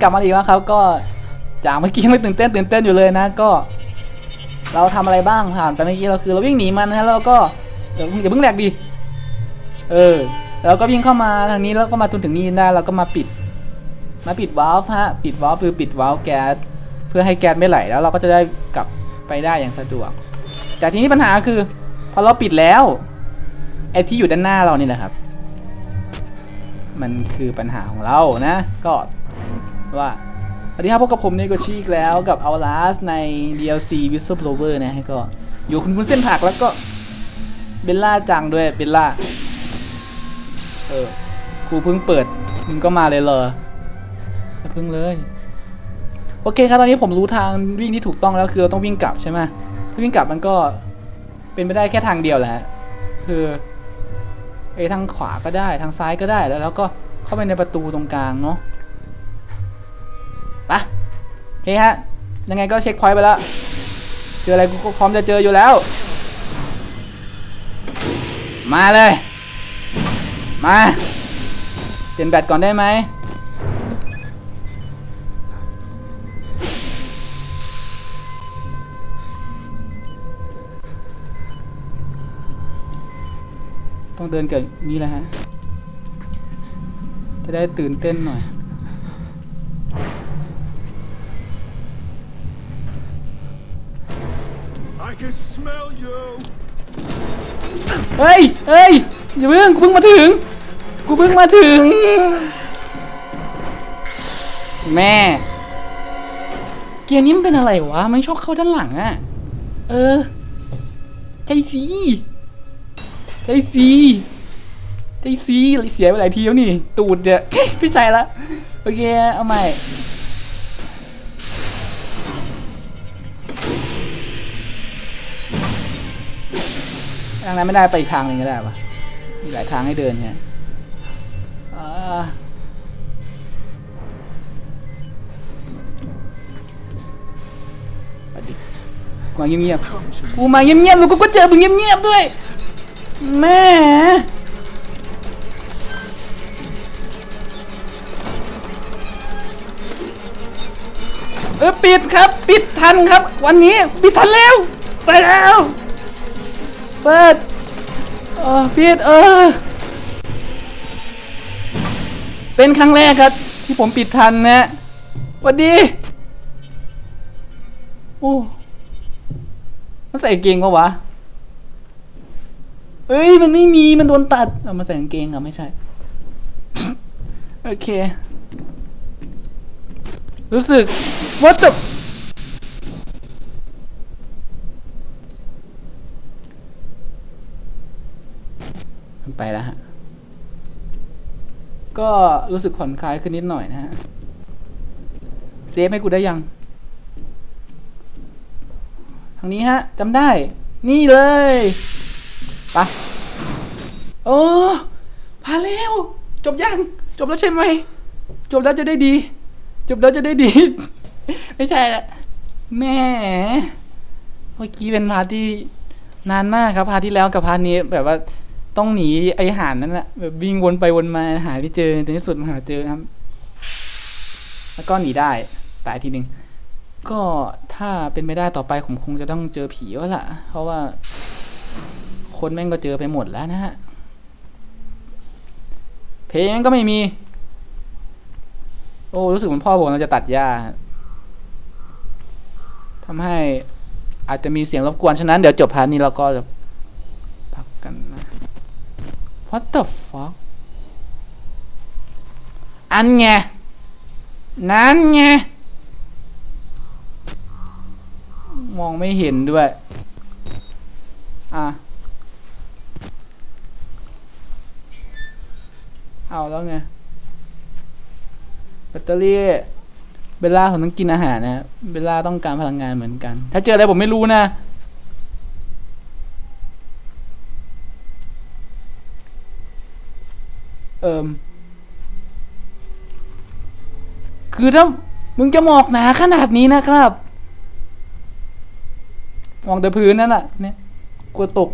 กลับมาอีกแล้วครับ ก็จากเมื่อกี้ยังไม่ตื่นเต้นตื่นเต้นอยู่เลยนะ ก็ เราทำอะไรบ้างผ่านไปเมื่อกี้เราคือเราวิ่งหนีมันนะแล้วเราก็เดี๋ยวอย่าเพิ่งแหลกดิเออแล้วก็วิ่งเข้ามาทางนี้แล้วก็มาจนถึงนี่ได้เราก็มาปิด มาปิดวาล์วฮะปิดวาล์วคือปิดวาล์วแก๊สเพื่อให้แก๊สไม่ไหลแล้วเราก็จะได้กลับไปได้อย่างสะดวก แต่ทีนี้ปัญหาคือพอเราปิดแล้วไอ้ที่อยู่ด้านหน้าเรานี่แหละครับ มันคือปัญหาของเรานะ ก็ ว่าสวัสดีครับพบกับผมเนโกชิอีกแล้วกับ Outlast ใน DLC Whistleblower นะฮะก็อยู่คุณคุณเส้นผักแล้วก็เบลล่าจังด้วยเบลล่า เออครูเพิ่งเปิดมึงก็มาเลยเหรอเพิ่งเลย โอเคครับตอนนี้ผมรู้ทางวิ่งที่ถูกต้องแล้วคือเราต้องวิ่งกลับใช่ไหมถ้าวิ่งกลับมันก็เป็นไปได้แค่ทางเดียวแหละ คือไอ้ทางขวาก็ได้ทางซ้ายก็ได้แล้วแล้วก็เข้าไปในประตูตรงกลางเนาะ ปะโอเคฮะ ยังไงก็เช็คพอยต์ไปแล้ว เจออะไรกูก็พร้อมจะเจออยู่แล้ว มาเลย มา เปลี่ยนแบตก่อนได้ไหมต้องเดินเกิดนี้แหละฮะ จะได้ตื่นเต้นหน่อย เฮ้ยเฮ้ยอย่าเพิ่งกูเพิ่งมาถึง กูเพิ่งมาถึง แม่ เกียร์นี้มันเป็นอะไรวะ มันชอบเข้าด้านหลังอะเออ ใจสีใจสีใจสีเสียไปหลายทีแล้วนี่ ตูดเนี่ยไม่ใช่ละ โอเค เอาใหม่างนั้นไม่ได้ไปอีกทางหนึ่งก็ได้ปะมีหลายทางให้เดินเนี่ยอ่าไปดิกูมาเงียบๆกูมาเงียบๆแล้วกูก็เจอมึงเงียบๆด้วย แม่เออปิดครับ ปิดทันครับ วันนี้ ปิดทันแล้ว ไปแล้ว เปิดเออปิดเออ เป็นครั้งแรกครับ ที่ผมปิดทันนะวัสดี โอ้มันใส่เกงปะวะ เอ้ย มันไม่มี มันโดนตัด เอามาใส่กางเกงอะ ไม่ใช่ โอเค รู้สึกว่าจะ ไปแล้วฮะ ก็รู้สึกผ่อนคลายขึ้นนิดหน่อยนะฮะ เซฟให้กูได้ยัง ทางนี้ฮะจำได้ นี่เลยไปะโอ้ผ่านแล้ว จบยัง จบแล้วใช่ไหม จบแล้วจะได้ดี จบแล้วจะได้ดี ไม่ใช่ละแม่เมื่อกี้เป็นพาที่นานมากครับ พาที่แล้วกับพานี้แบบว่า ต้องหนีไอหานนั่นแหละแบบวิ่งวนไปวนมาหาไม่เจอในที่สุดมหาเจอครับ แล้วก็หนีได้ตายทีหนึ่งก็ถ้าเป็นไม่ได้ต่อไปผมคงจะต้องเจอผีแล้วล่ะ เพราะว่า คนแม่งก็เจอไปหมดแล้วนะฮะเพลงก็ไม่มี โอ้รู้สึกเหมือนพ่อผมเราจะตัดหญ้าทำให้อาจจะมีเสียงรบกวนฉะนั้นเดี๋ยวจบพาร์ทนี้เราก็จะพักกันนะ What the fuck อันไง นั่นไง มองไม่เห็นด้วย อะ เอาแล้วไง แบตเตอรี่ เบลล่าผมต้องกินอาหารนะ เบลล่าต้องการพลังงานเหมือนกัน ถ้าเจออะไรผมไม่รู้นะ เอิมคือถ้ามึงจะหมอกหนาขนาดนี้นะครับ มองแต่พื้นนั่นแหละเนี่ยกลัวตก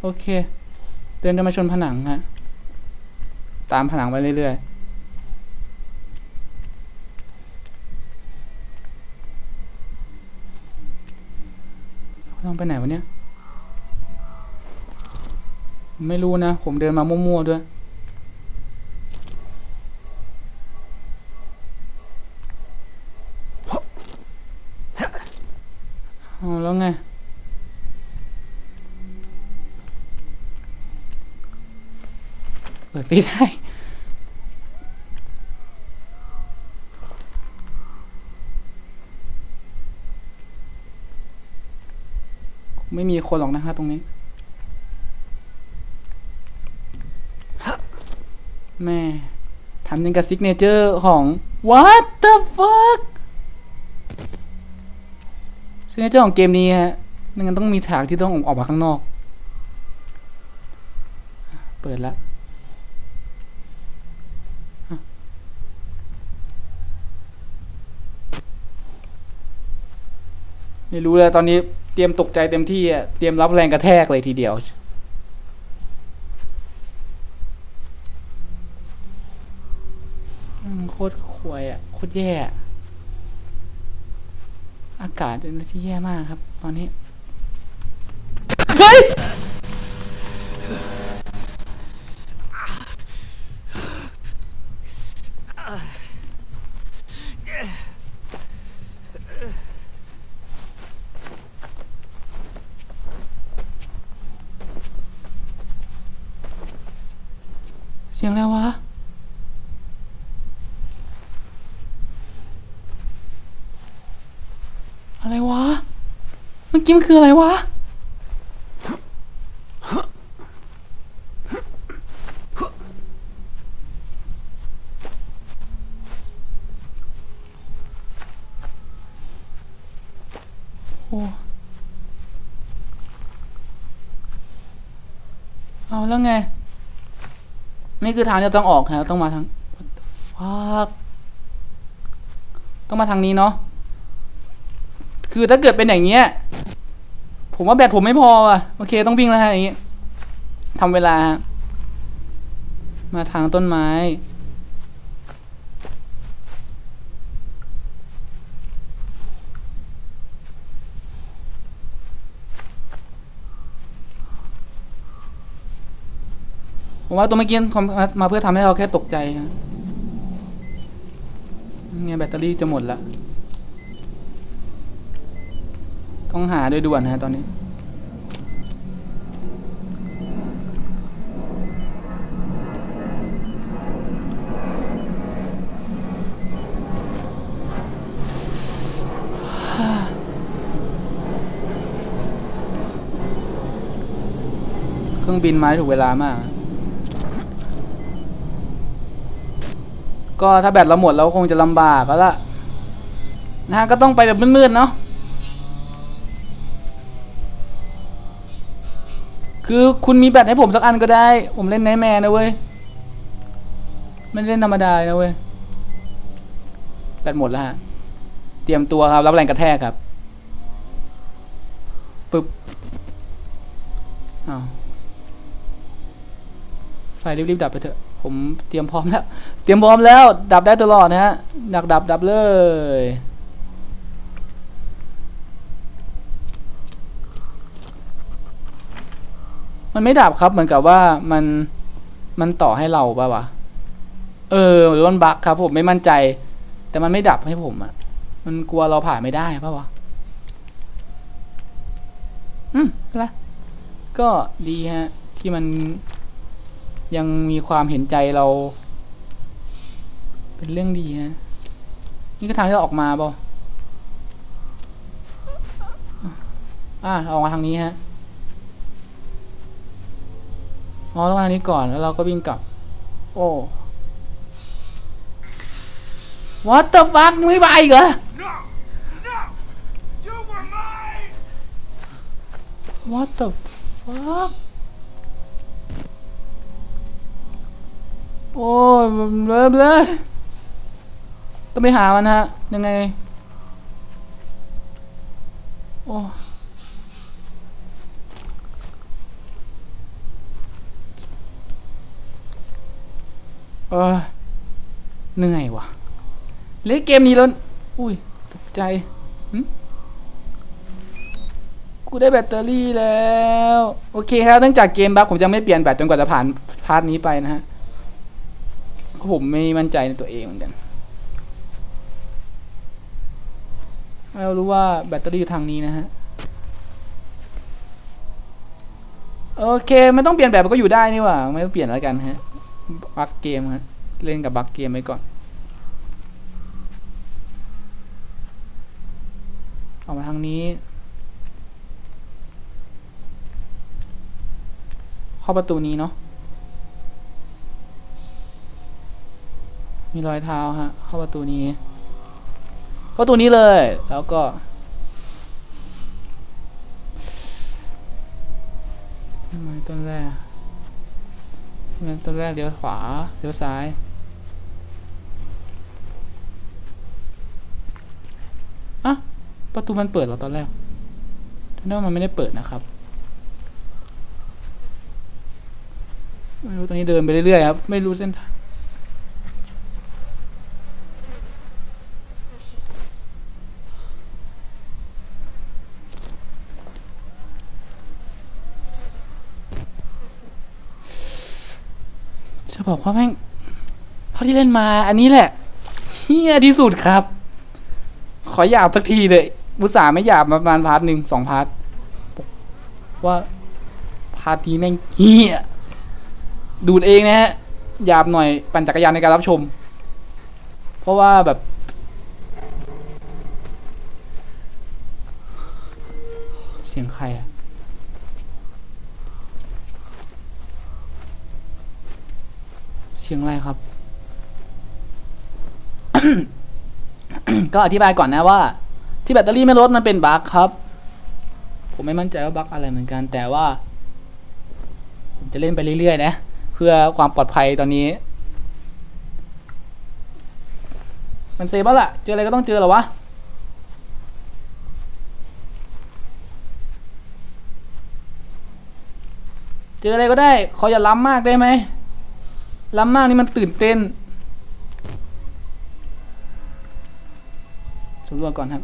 โอเค เดินจะมาชนผนังฮะ ตามผนังไปเรื่อยๆต้องไปไหนวะเนี่ย ไม่รู้นะ ผมเดินมามั่วๆด้วย เอาแล้วไง เปิดไม่ได้ไม่มีคนหรอกนะฮะตรงนี้ แม่ทำยังกับซิกเนเจอร์ของ What the fuck ซิกเนเจอร์ของเกมนี้ฮะไม่งั้นต้องมีฉากที่ต้องออกมาข้างนอก เปิดแล้วอะไม่รู้เลยตอนนี้เตรียมตกใจเต็มที่อะ เตรียมรับแรงกระแทกเลยทีเดียว อืมโคตรควยอะ โคตร แย่ อากาศเป็นอะไรที่แย่มากครับ ตอนนี้ เฮ้ย เสียงอะไรวะ อะไรวะ เมื่ อกี้มันคืออะไรวะ โอ้เอาแล้วไง นี่คือทางที่เราต้องออกฮะต้องมาทาง What the fuck ต้องมาทางนี้เนาะคือถ้าเกิดเป็นอย่างเงี้ย ผมว่าแบตผมไม่พออะโอเคต้องวิ่งแล้วฮะอย่างงี้ทำเวลาฮะมาทางต้นไม้ ผมว่าตัวเมื่อกี้มาเพื่อทำให้เราแค่ตกใจฮะเนี่ยแบตเตอรี่จะหมดละ ต้องหาโดยด่วนนะตอนนี้ เครื่องบินมาถูกเวลามาก ก็ถ้าแบตเราหมดเราคงจะลำบากแล้วล่ะนะฮะก็ต้องไปแบบมืดๆเนาะ คือคุณมีแบตให้ผมสักอันก็ได้ ผมเล่นไนท์แมนนะเว้ย ไม่เล่นธรรมดานะเว้ย แบตหมดแล้วฮะ เตรียมตัวครับ รับแรงกระแทกครับปึ๊บอ้าวไฟรีบๆดับไปเถอะ ผมเตรียมพร้อมแล้ว เตรียมพร้อมแล้ว ดับได้ตลอดนะฮะ ดับดับดับเลย มันไม่ดับครับเหมือนกับว่ามันมันต่อให้เราป่าวะเออหรือมันบั๊กครับผมไม่มั่นใจ แต่มันไม่ดับให้ผมอะมันกลัวเราผ่านไม่ได้ป่าวะอืมเป็นไรก็ดีฮะ ที่มันยังมีความเห็นใจเรา เป็นเรื่องดีฮะ นี่ก็ทางที่เราออกมาป่าอ่าออกมาทางนี้ฮะ อ๋อต้องมาทางนี้ก่อนแล้วเราก็วิ่งกลับ โอ้ What the fuck ไม่ไปเหรอ what the fuck โอ้ยเริ่มเลยต้องไปหามันฮะ ยังไง โอ้ ออเหนื่อยว่ะเล่นเกมนี้แล้ว อุ้ยตกใจกูได้แบตเตอรี่แล้ว โอเคครับเนื่องจากเกมบั๊กผมจะไม่เปลี่ยนแบตจนกว่าจะผ่านพาร์ทนี้ไปนะฮะผมไม่มั่นใจในตัวเองเหมือนกันเรารู้ว่าแบตเตอรี่อยู่ทางนี้นะฮะ โอเคไม่ต้องเปลี่ยนแบบมันก็อยู่ได้นี่หว่า ไม่ต้องเปลี่ยนแล้วกันฮะ บักเกมฮะเล่นกับบักเกมไว้ก่อน ออกมาทางนี้ เข้าประตูนี้เนาะมีรอยเท้าฮะ เข้าประตูนี้เข้าประตูนี้เลย แล้วก็ทำไมต้นแรก ตอนแรกเลี้ยวขวาเลี้ยวซ้ายอะประตูมันเปิดเหรอตอนแรกท่านว่ามันไม่ได้เปิดนะครับไม่รู้ตอนนี้เดินไปเรื่อยๆครับ ไม่รู้เส้นทาง บอกว่าแม่งเท่าที่เล่นมาอันนี้แหละเฮี้ยที่สุดครับ ขอหยาบสักทีเลยมุตสาไม่หยาบมาประมาณพาร์ทหนึ่งสองพาร์ทว่าพาร์ทนี้แม่งเฮี้ยดูดเองนะฮะหยาบหน่อยปั่นจักรยานในการรับชม เพราะว่าแบบียงอะไรครับ ก็อธิบายก่อนนะว่า ที่แบตเตอรี่ไม่ลดมันเป็นบั๊กครับ ผมไม่มั่นใจว่าบั๊กอะไรเหมือนกัน แต่ว่า ผมจะเล่นไปเรื่อยๆนะ เพื่อความปลอดภัยตอนนี้ มันเซฟแล้วล่ะ เจออะไรก็ต้องเจอหรอวะเจออะไรก็ได้ ขออย่าล้ำมากได้ไหม ล้ำมากนี่มันตื่นเต้นสำรวจก่อนครับ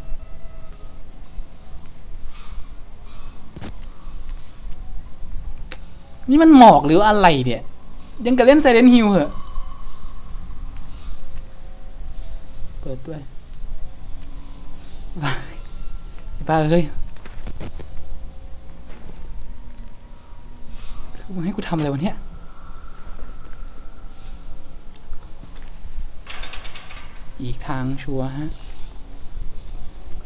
นี่มันหมอกหรืออะไรเนี่ย ยังกับเล่นไซเลนฮิลเหรอเปิดด้วยบ้าเฮ้ยคือมึงให้กูทำอะไรวะเนี่ย อีกทางชัวฮะ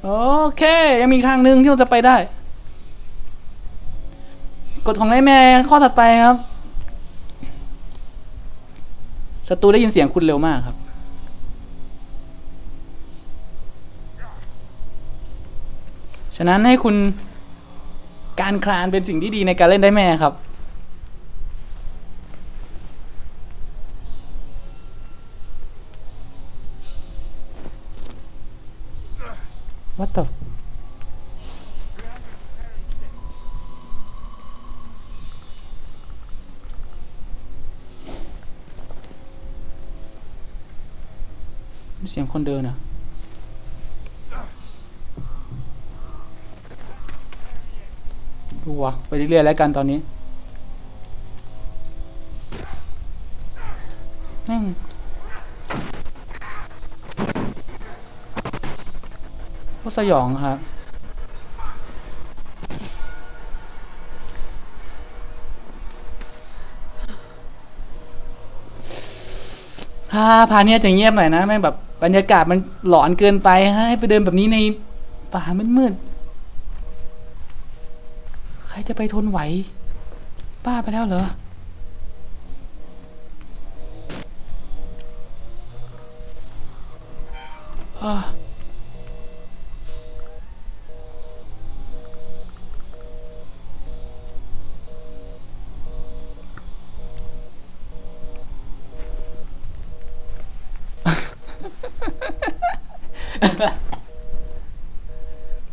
โอเค ยังมีทางหนึ่งที่เราจะไปได้ กฎของไนท์แมร์ข้อถัดไปครับศัตรูได้ยินเสียงคุณเร็วมากครับ ฉะนั้นให้คุณการคลานเป็นสิ่งที่ดีในการเล่นได้แม่ครับ What the เสียงคนเดินอะดูวะไปเรื่อยๆแล้วกันตอนนี้ โคตรสยองครับถ้าพาเนี่ยจะเงียบหน่อยนะแม่งแบบบรรยากาศมันหลอนเกินไปฮะให้ไปเดินแบบนี้ในป่ามืดๆใครจะไปทนไหวป้าไปแล้วเหรออ่า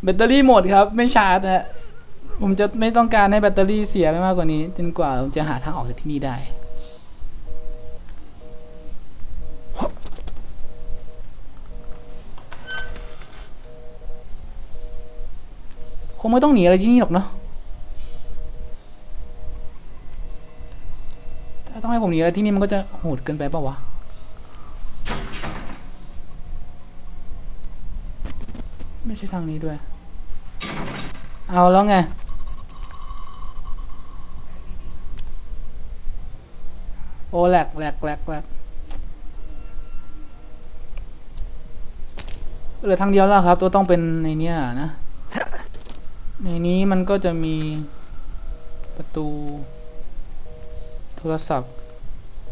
แบตเตอรี่หมดครับ ไม่ชาร์จฮะผมจะไม่ต้องการให้แบตเตอรี่เสียไปมากกว่านี้จนกว่าผมจะหาทางออกจากที่นี่ได้คงไม่ต้องหนีอะไรที่นี่หรอกเนาะถ้าต้องให้ผมหนีอะไรที่นี่มันก็จะโหดเกินไปเปล่าวะ ช่ทางนี้ด้วย เอาแล้วไง โอ้แหลกแหลกแหลกแหลกเหลือทางเดียวแล้วครับ ตัวต้องเป็นในเนี้ยนะ ในนี้มันก็จะมีประตู โทรศัพท์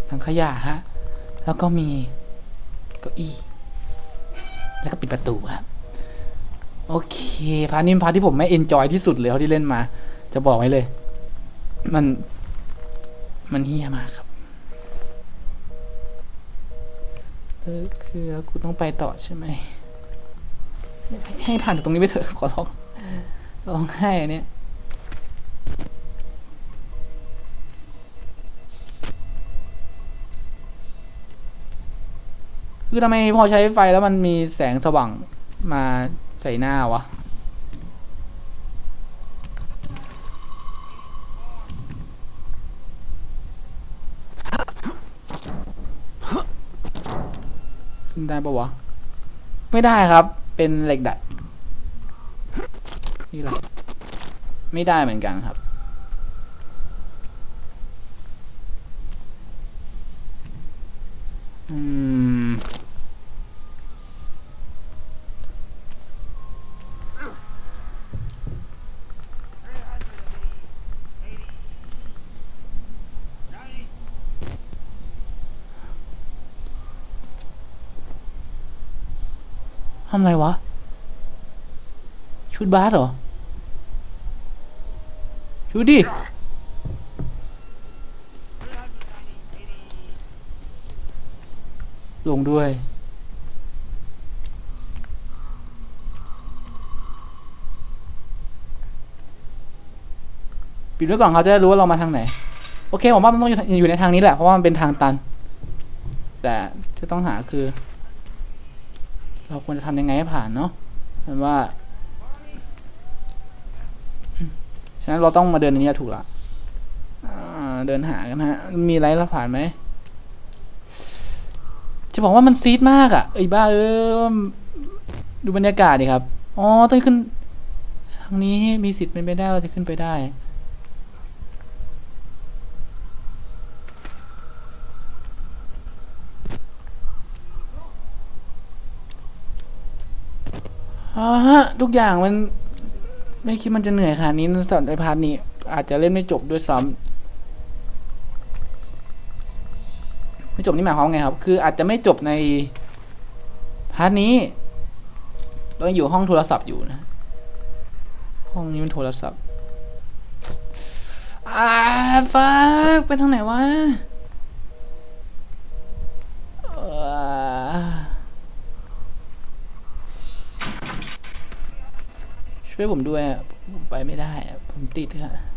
ถังขยะฮะ แล้วก็มีเก้าอี้ แล้วก็ปิดประตูครับ โอเคพาร์ทนี้พาร์ทที่ผมไม่เอนจอยที่สุดเลยเท่าที่เล่นมา จะบอกไว้เลย มัน มันเฮี้ยมากครับเออคือกูต้องไปต่อใช่ไหม ให้ให้ผ่านตรงนี้ไปเถอะ ขอร้องร้องไห้เนี่ยคือทำไมพอใช้ไฟแล้วมันมีแสงสว่างมา ใส่หน้าวะขึ้นได้ปะวะ ไม่ได้ครับ เป็นเหล็กดัด นี่แหละไม่ได้เหมือนกันครับ อืม ทำไรวะ ชุดบาสเหรอ ชุดดิ ลงด้วย ปิดไว้ก่อนเขาจะได้รู้ว่าเรามาทางไหน โอเคผมว่ามันต้องอยู่อยู่ในทางนี้แหละ เพราะว่ามันเป็นทางตัน แต่ที่ต้องหาคือ เราควรจะทำยังไงให้ผ่านเนาะมันว่าฉะนั้นเราต้องมาเดินในนี้ถูกละเดินหากันฮะ มีไรเราผ่านไหม จะบอกว่ามันซีดมากอะ่ะไอ้บ้าเออดูบรรยากาศดิครับ อ๋อ ต้องขึ้น ทางนี้มีสิทธิ์เป็นไปได้ เราจะขึ้นไปได้ อ่าฮะ ทุกอย่างมันไม่คิดมันจะเหนื่อยขนาดนี้สำหรับในพาร์ทนี้ อาจจะเล่นไม่จบด้วยซ้ำไม่จบนี่หมายความไงครับ คืออาจจะไม่จบในพาร์ทนี้เรายังอยู่ห้องโทรศัพท์อยู่นะ ห้องนี้มันโทรศัพท์อ่าฟักไปทางไหนวะ วยผมด้วยผมไปไม่ได้ ผมติดอะ